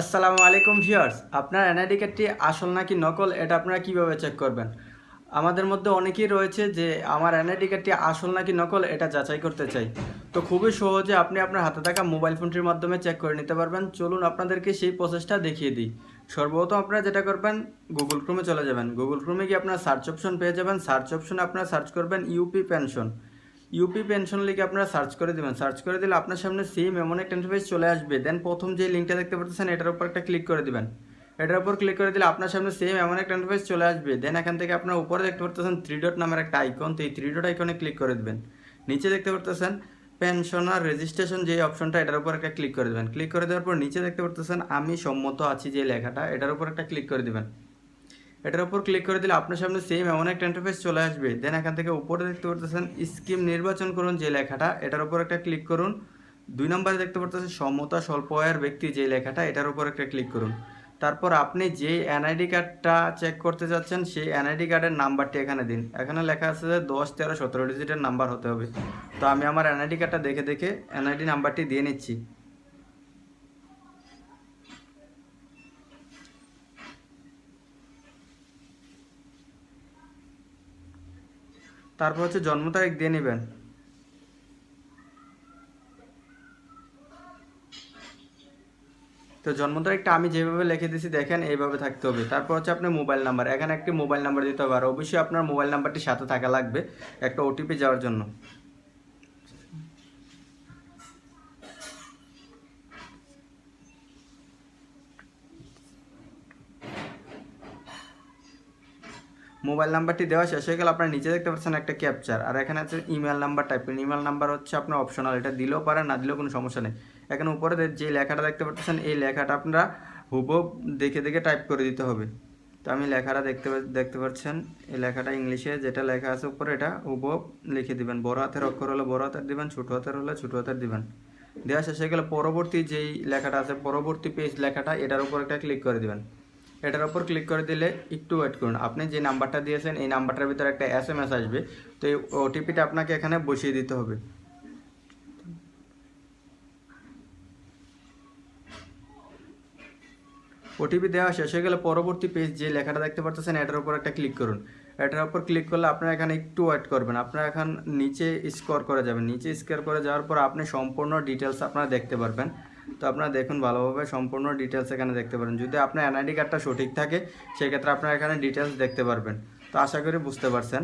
আসসালামু আলাইকুম ভিউয়ার্স, আপনার এনআইডি কার্ডটি আসল নাকি নকল, এটা আপনারা কীভাবে চেক করবেন? আমাদের মধ্যে অনেকেই রয়েছে যে আমার এনআইডি কার্ডটি আসল নাকি নকল, এটা যাচাই করতে চাই। তো খুবই সহজে আপনি আপনার হাতে থাকা মোবাইল ফোনটির মাধ্যমে চেক করে নিতে পারবেন। চলুন আপনাদেরকে সেই প্রসেসটা দেখিয়ে দিই। সর্বপ্রথম আপনারা যেটা করবেন গুগল ক্রোমে চলে যাবেন। গুগল ক্রোমে গিয়ে আপনার সার্চ অপশন পেয়ে যাবেন। সার্চ অপশনে আপনারা সার্চ করবেন ইউপি পেনশন ইউপি পেনশন লিখে আপনারা সার্চ করে দেবেন। সার্চ করে দিলে আপনার সামনে সেম এমন একটা ইন্টারফেস চলে আসবে। দেন প্রথম যে লিঙ্কটা দেখতে পাচ্ছেন এটার উপর একটা ক্লিক করে দিবেন। এটার উপর ক্লিক করে দিলে আপনার সামনে সেম এমন একটা ইন্টারফেস চলে আসবে। দেন এখান থেকে আপনার উপরে দেখতে পাচ্ছেন থ্রি ডট নামের একটা আইকন তো এই থ্রি ডট আইকনে ক্লিক করে দেবেন। নিচে দেখতে পাচ্ছেন পেনশনার রেজিস্ট্রেশন যে অপশনটা এটার উপর একটা ক্লিক করে দেবেন। ক্লিক করে দেওয়ার পর নিচে দেখতে পাচ্ছেন আমি সম্মত আছি যে লেখাটা। এটার উপর একটা ক্লিক করে দিবেন। এটার উপর ক্লিক করে দিলে আপনার সামনে সেম এমন একটা ইন্টারফেস চলে আসবে। দেন এখান থেকে উপরে দেখতে পারতেছেন স্কিম নির্বাচন করুন যে লেখাটা। এটার উপর একটা ক্লিক করুন। দুই নম্বরে দেখতে পারতেছেন সমতা স্বল্প আয়ের ব্যক্তি যে লেখাটা, এটার উপর একটা ক্লিক করুন। তারপর আপনি যে এনআইডি কার্ডটা চেক করতে যাচ্ছেন, সেই এনআইডি কার্ডের নাম্বারটি এখানে দিন। এখানে লেখা আছে যে দশ, তেরো, সতেরো ডিজিটের নাম্বার হতে হবে। তো আমি আমার এনআইডি কার্ডটা দেখে দেখে এনআইডি নাম্বারটি দিয়ে নিচ্ছি। তারপর হচ্ছে জন্ম তারিখ দিয়ে নেবেন। তো জন্ম তারিখটা আমি যেভাবে লিখে দিয়েছি, দেখেন এইভাবে থাকতে হবে। তারপর হচ্ছে আপনার মোবাইল নাম্বার। এখানে একটি মোবাইল নাম্বার দিতে হবে, আর অবশ্যই আপনার মোবাইল নাম্বারটি সাথে থাকা লাগবে একটা ওটিপি যাওয়ার জন্য। মোবাইল নাম্বারটি দেওয়া শেষ হয়ে গেলে আপনার নিচে দেখতে পাচ্ছেন একটা ক্যাপচার আর এখানে আছে ইমেল নাম্বার টাইপ করুন ইমেল নাম্বার হচ্ছে আপনার অপশনাল এটা দিলেও পারেন, না দিলেও কোনো সমস্যা নেই। এখানে উপরে যে লেখাটা দেখতে পাচ্ছেন, এই লেখাটা আপনারা হুবহু দেখে দেখে টাইপ করে দিতে হবে। তো আমি লেখাটা দেখতে দেখতে পাচ্ছেন, এই লেখাটা ইংলিশে যেটা লেখা আছে উপরে, এটা হুবহু লিখে দিবেন। বড় হাতের অক্ষর হলে বড় হাতের দিবেন, ছোট হাতের হলে ছোট হাতের দিবেন। দেওয়া শেষ হয়ে গেলে পরবর্তী যেই লেখাটা আছে, পরবর্তী পেজ লেখাটা, এটার উপর একটা ক্লিক করে দিবেন। এটার উপর ক্লিক করে দিলে একটু ওয়েট করুন। আপনি যে নাম্বারটা দিয়েছেন, এই নাম্বারটার ভিতরে একটা এস এম এস আসবে। তো এই ওটিপিটা আপনাকে এখানে বসিয়ে দিতে হবে। ওটিপি দেওয়া শেষ হয়ে গেলে পরবর্তী পেজ যে লেখাটা দেখতে পাচ্ছেন এটার উপর একটা ক্লিক করুন। এটার উপর ক্লিক করলে আপনারা এখানে একটু ওয়েট করবেন। আপনারা এখন নিচে স্কোর করে যাবেন। নিচে স্কোর করে যাওয়ার পর আপনি সম্পূর্ণ ডিটেলস আপনারা দেখতে পারবেন। তো আপনারা দেখুন ভালোভাবে সম্পূর্ণ ডিটেলস এখানে দেখতে পারেন। যদি আপনার এনআইডি কার্ডটা সঠিক থাকে, সেক্ষেত্রে আপনারা এখানে ডিটেলস দেখতে পারবেন। তো আশা করি বুঝতে পারছেন।